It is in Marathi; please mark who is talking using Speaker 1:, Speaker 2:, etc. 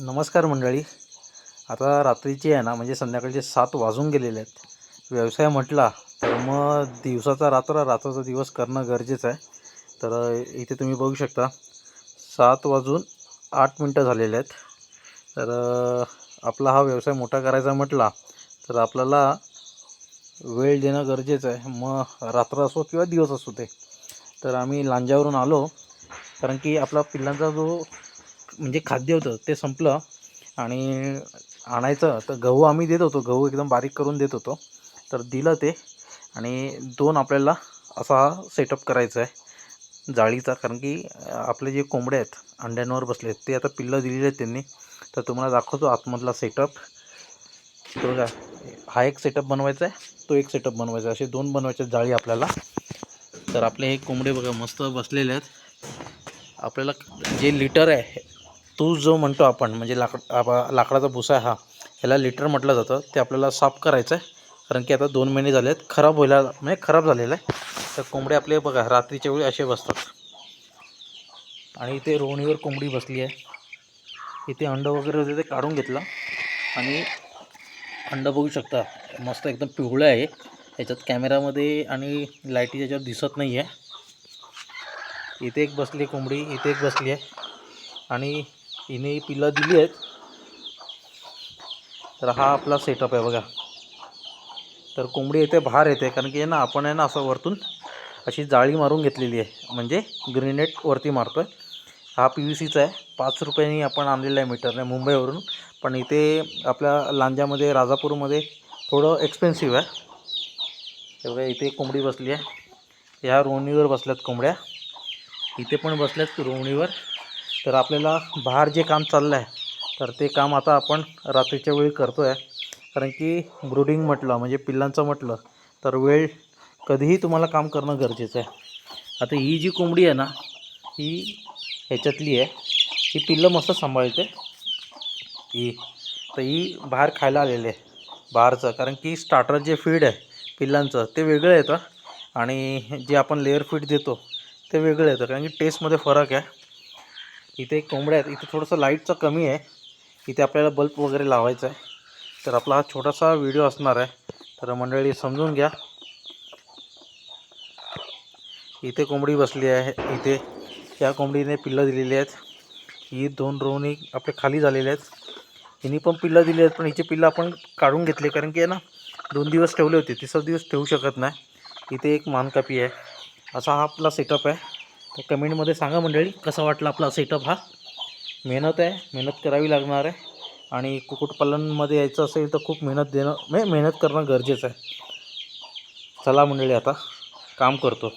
Speaker 1: नमस्कार मंडळी. आता रात्रीची आहे ना म्हणजे संध्याकाळचे सात वाजून गेलेले आहेत. व्यवसाय म्हटला तर मग दिवसाचा रात्र रात्राचा दिवस करणं गरजेचं आहे. तर इथे तुम्ही बघू शकता सात वाजून आठ मिनटं झालेले आहेत. तर आपला हा व्यवसाय मोठा करायचा म्हटला तर आपल्याला वेळ देणं गरजेचं आहे. मग रात्र असो किंवा दिवस असो ते तर आम्ही लांजावरून आलो कारण की आपला पिल्लांचा जो म्हणजे खाद्य होतं ते संपलं आणि आणायचं. तर गहू आम्ही देत होतो. गहू एकदम बारीक करून देत होतो. तर दिलं ते आणि दोन आपल्याला असा सेटअप करायचा आहे. जाळीचा. कारण की आपले जे कोंबडे आहेत अंड्यांवर बसले आहेत ते आता पिल्लं दिलेली आहेत त्यांनी. तर तुम्हाला दाखवतो आतमधला सेटअप बघा हा एक सेटअप बनवायचा आहे तो एक सेटअप बनवायचा आहे. असे दोन बनवायचे आहेत जाळी आपल्याला. तर आपले हे कोंबडे बघा मस्त बसलेले आहेत. आपल्याला जे लिटर आहे तो जो म्हणतो आपण म्हणजे लाकड आपा- लाकडाचा भुसा हा ह्याला लिटर म्हटलं जातं ते आपल्याला साफ करायचं आहे. कारण की आता दोन महिने झाले आहेत खराब व्हायला म्हणजे खराब झालेलं आहे. तर कोंबडे आपले बघा रात्रीच्या वेळी असे बसतात. आणि इथे रोवणीवर कोंबडी बसली आहे. इथे अंडं वगैरे होते ते काढून घेतलं. आणि अंडं बघू शकता मस्त एकदम पिवळं आहे. याच्यात कॅमेरामध्ये आणि लाईटी याच्यावर दिसत नाही आहे. इथे एक बसली कोंबडी इथे एक बसली आहे. आणि हिने पिलं दिली आहेत. तर हा आपला सेटअप आहे बघा. तर कोंबडी येते बाहेर येते कारण की आहे ना आपण आहे ना असं वरतून अशी जाळी मारून घेतलेली आहे. म्हणजे ग्रेनेट वरती मारतो आहे हा पी व्ही सीचा आहे. पाच रुपयांनी आपण आणलेला आहे मीटरने मुंबईवरून. पण इथे आपल्या लांजामध्ये राजापूरमध्ये थोडं एक्सपेन्सिव्ह आहे. तेवढ्या इथे कोंबडी बसली आहे. ह्या रोवणीवर बसल्यात कोंबड्या. इथे पण बसल्यात रोवणीवर तर आपल्याला बाहेर जे काम चाललं आहे तर ते काम आता आपण रात्रीच्या वेळी करतो आहे कारण की ब्रुडिंग म्हटलं म्हणजे पिल्लांचं म्हटलं तर वेळ कधीही तुम्हाला काम करणं गरजेचं आहे. आता ही जी कोंबडी आहे ना ही ह्याच्यातली आहे. ही पिल्लं मस्त सांभाळते. ही तर ही बाहेर खायला आलेली आहे बाहेरचं. कारण की स्टार्टर जे फीड आहे पिल्लांचं ते वेगळं येतं आणि जे आपण लेअर फीड देतो ते वेगळं येतं कारण की टेस्टमध्ये फरक आहे. इथे एक कोंबड्या आहेत इथे थोडंसं लाईटचं कमी आहे. इथे आपल्याला बल्ब वगैरे लावायचा आहे. तर आपला हा छोटासा व्हिडिओ असणार आहे. तर मंडळी समजून घ्या. इथे कोंबडी बसली आहे. इथे या कोंबडीने पिल्लं दिलेली आहेत. ही दोन रोवणी आपले खाली झालेले आहेत. हिने पण पिल्लं दिली आहेत पण हिचे पिल्लं आपण काढून घेतले कारण की आहे ना दोन दिवस ठेवले होते. तिसरा दिवस ठेवू शकत नाही. इथे एक मानकापी आहे. असा हा आपला सेटअप आहे. तर कमेंटमध्ये सांगा मंडळी कसा वाटला आपला सेटअप हा? मेहनत आहे मेहनत करावी लागणार आहे. आणि कुक्कुटपालनमध्ये यायचं असेल तर खूप मेहनत देणं म्हणजे मेहनत करणं गरजेचं आहे. चला मंडळी आता काम करतो.